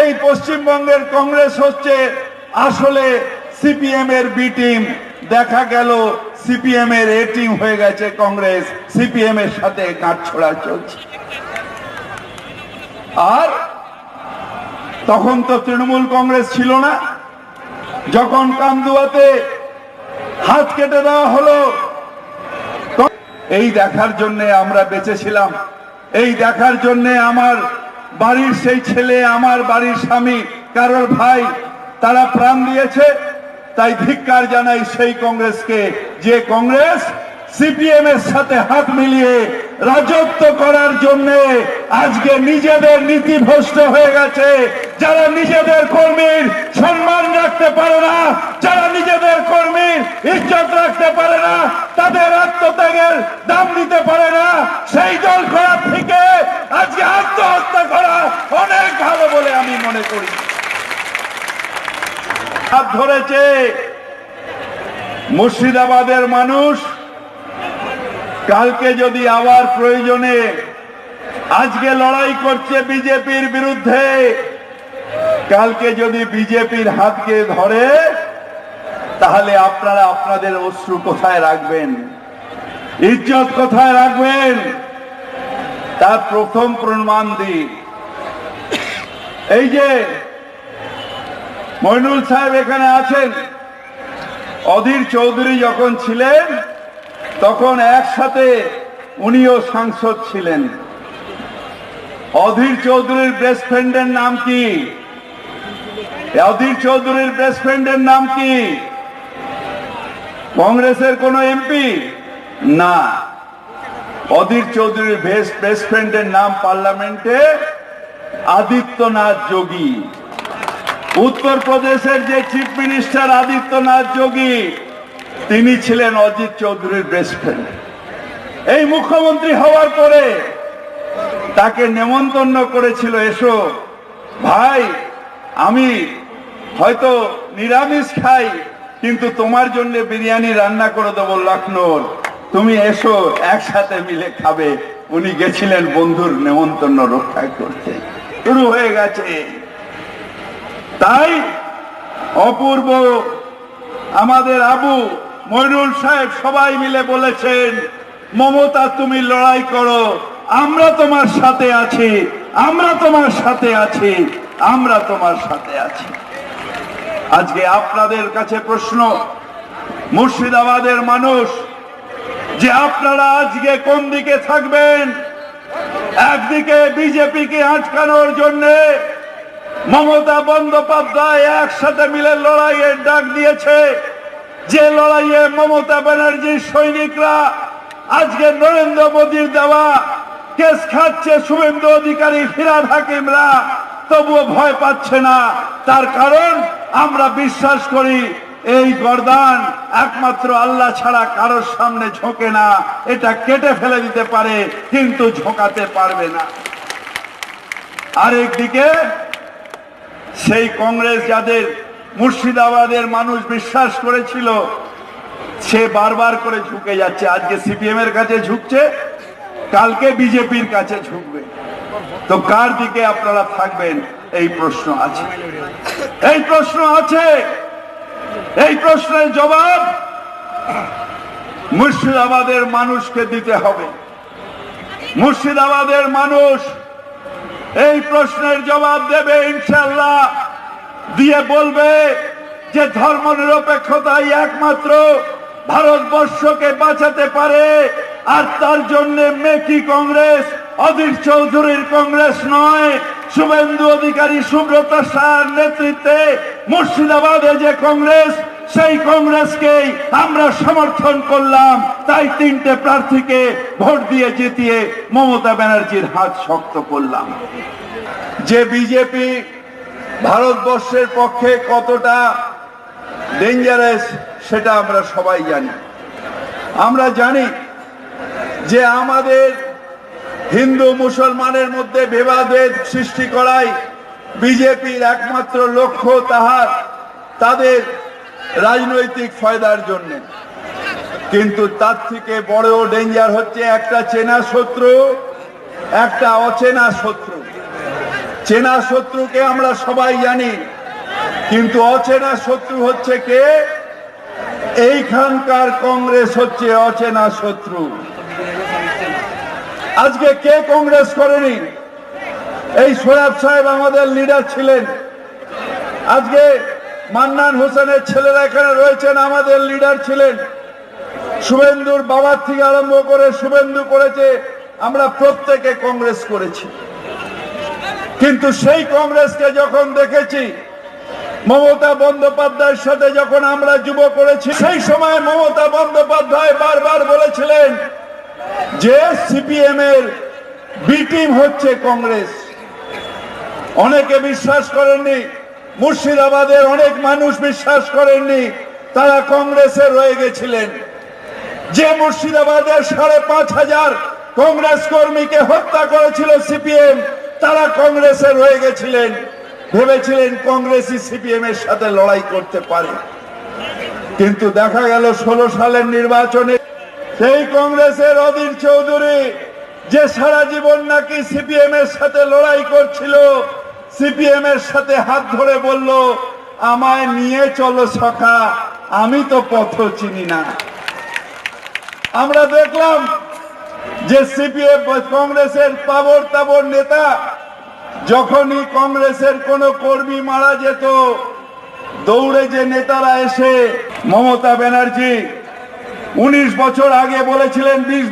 এই পশ্চিমবঙ্গের কংগ্রেস হচ্ছে আসলে সিপিএম এর বি টিম। দেখা গেল সিপিএম এর এ টিম হয়ে গেছে কংগ্রেস, সিপিএম এর সাথে গাঁটছড়া চলছে। আর তখন তো তৃণমূল কংগ্রেস ছিল না। যখন কান্দুয়াতে হাত কেটে দেওয়া হলো, এই দেখার জন্য আমরা বেঁচেছিলাম এই দেখার জন্য আমার বাড়ির সেই ছেলে, আমার বাড়ির স্বামী, কারোর ভাই, তারা প্রাণ দিয়েছে। তাই ধিক্কার জানাই সেই কংগ্রেসকে, যে কংগ্রেস সিপিএম এর সাথে হাত মিলিয়ে রাজত্ব করার জন্য আজকে নিজেদের নীতিভ্রষ্ট হয়ে গেছে। যারা নিজেদের কর্মীর সম্মান রাখতে পারে না, যারা নিজেদের কর্মীর ইজ্জত রাখতে পারে না, তাদের আত্মত্যাগের দাম দিতে পারে না সেই দল করার থেকে আজকে আত্মহত্যা করা অনেক ভালো বলে আমি মনে করি হাত ধরেছে। মুর্শিদাবাদের মানুষ কালকে যদি আবার প্রয়োজনে আজকে লড়াই করছে বিজেপির বিরুদ্ধে, কালকে যদি বিজেপির হাতকে ধরে, তাহলে আপনারা আপনাদের অশ্রু কোথায় রাখবেন? ইজ্জত কোথায় রাখবেন? তার প্রথম প্রমাণ দিই। এই যে মইনুল সাহেব এখানে আছেন। অধীর চৌধুরী যখন ছিলেন, তখন একসাথে উনিও সাংসদ ছিলেন। অধীর চৌধুরীর বেস্ট ফ্রেন্ডের নাম কি? অধীর চৌধুরীর বেস্ট ফ্রেন্ডের নাম কি? কংগ্রেসের কোন এমপি? না। অধীর চৌধুরীর বেস্ট বেস্ট ফ্রেন্ডের নাম পার্লামেন্টে আদিত্যনাথ যোগী। উত্তরপ্রদেশের যে চিফ মিনিস্টার আদিত্যনাথ যোগী, তিনি ছিলেন অজিত চৌধুরীর বেস্ট ফ্রেন্ড এই মুখ্যমন্ত্রী হওয়ার পরে তাকে নেমন্তন্ন করেছিল, এসো, ভাই, আমি হয়তো নিরামিষ খাই, কিন্তু তোমার জন্য বিরিয়ানি রান্না করে দেবো লখনৌর। তুমি এসো, একসাথে মিলে খাবে। উনি গেছিলেন বন্ধুর নেমন্তন্ন রক্ষা করতে। শুরু হয়ে গেছে। তাই অপূর্ব আমাদের আবু মইনুল সাহেব সবাই মিলে বলেছেন, মমতা, তুমি লড়াই করো, আমরা তোমার সাথে আছি, আমরা তোমার সাথে আছি, আমরা তোমার সাথে আছি। আজকে আপনাদের কাছে প্রশ্ন, মুর্শিদাবাদের মানুষ যে আপনারা আজকে কোন দিকে থাকবেন, একদিকে বিজেপিকে আটকানোর জন্যে মমতা বন্দ্যোপাধ্যায় একসাথে মিলে লড়াইয়ের ডাক দিয়েছে। যে লড়াইয়ে মমতা ব্যানার্জির সৈনিকরা আজকে নরেন্দ্র মোদীর দেওয়া কেস খাচ্ছে শুভেন্দু অধিকারী ফিরাদ হাকিমরা, তবুও ভয় পাচ্ছে না। তার কারণ আমরা বিশ্বাস করি এই গরদান একমাত্র আল্লাহ ছাড়া কারোর সামনে ঝোঁকে না। এটা কেটে ফেলে দিতে পারে, কিন্তু ঝোঁকাতে পারবে না। আরেকদিকে সেই কংগ্রেস যাদের মুর্শিদাবাদের মানুষ বিশ্বাস করেছিল, সে বারবার করে ঝুঁকে যাচ্ছে। আজকে সিপিএম এর কাছে ঝুঁকছে, কালকে বিজেপির কাছে ঝুঁকবে। তো কার দিকে আপনারা থাকবেন? এই প্রশ্ন আছে। এই প্রশ্ন আছে। এই প্রশ্নের জবাব, মুর্শিদাবাদের মানুষকে দিতে হবে। মুর্শিদাবাদের মানুষ এই প্রশ্নের জবাব দেবে ইনশাল্লাহ দিয়ে বলবে যে ধর্ম নিরপেক্ষতাই একমাত্র ভারতবর্ষকে বাঁচাতে পারে, আর তার জন্য মেকি কংগ্রেস, অধীর চৌধুরীর কংগ্রেস নয়। শুভেন্দু অধিকারী সুব্রত শাহর নেতৃত্বে মুর্শিদাবাদে যে কংগ্রেস, সেই কংগ্রেসকেই আমরা সমর্থন করলাম। তাই তিনটে প্রার্থীকে ভোট দিয়ে জিতিয়ে মমতা ব্যানার্জির হাত শক্ত করলাম। যে বিজেপি ভারতবর্ষের পক্ষে কতটা ডেঞ্জারাস সেটা আমরা সবাই জানি। আমরা জানি যে আমাদের হিন্দু মুসলমানের মধ্যে বিবাদের সৃষ্টি করাই বিজেপির একমাত্র লক্ষ্য তাহার, তাদের রাজনৈতিক ফায়দার জন্য। কিন্তু তার থেকে বড় ডেঞ্জার হচ্ছে একটা চেনা শত্রু, একটা অচেনা শত্রু। চেনা শত্রুকে আমরা সবাই জানি, কিন্তু অচেনা শত্রু হচ্ছে কে? এইখানকার কংগ্রেস হচ্ছে অচেনা শত্রু। আজকে কে কংগ্রেস করেনি? এই সোয়াব সাহেব আমাদের লিডার ছিলেন। আজকে মান্নান হোসেনের ছেলেরা এখানে রয়েছেন, আমাদের লিডার ছিলেন। শুভেন্দুর বাবার থেকে আরম্ভ করে শুভেন্দু করেছে, আমরা প্রত্যেকে কংগ্রেস করেছি। কিন্তু সেই কংগ্রেসকে যখন দেখেছি, মমতা বন্দ্যোপাধ্যায়ের সাথে যখন আমরা যুব করেছি, সেই সময় মমতা বন্দ্যোপাধ্যায় বারবার বলেছিলেন যে সিপিএম এর বি টিম হচ্ছে কংগ্রেস। অনেকে বিশ্বাস করেননি, মুর্শিদাবাদের অনেক মানুষ বিশ্বাস করেননি, তারা কংগ্রেসে রয়ে গেছিলেন। যে মুর্শিদাবাদের সাড়ে পাঁচ হাজার কংগ্রেস কর্মীকে হত্যা করেছিল সিপিএম, তারা কংগ্রেসে রয়ে গেছিলেন। ভেবেছিলেন কংগ্রেসই সিপিএম এর সাথে লড়াই করতে পারে। কিন্তু দেখা গেল ষোলো সালের নির্বাচনে সেই কংগ্রেসের অধীর চৌধুরী যে সারা জীবন নাকি সিপিএম এর সাথে লড়াই করছিল, সিপিএম এর সাথে হাত ধরে বলল, আমায় নিয়ে চলো সখা, আমি তো পথ চিনি না। আমরা দেখলাম যে সিপিএফ কংগ্রেসের তাবর তাবর নেতা যখনই কংগ্রেসের কোন কর্মী মারা যেত, দৌড়ে যে নেতারা এসে মমতা ব্যানার্জি উনিশ বছর আগে বলেছিলেন, বিশ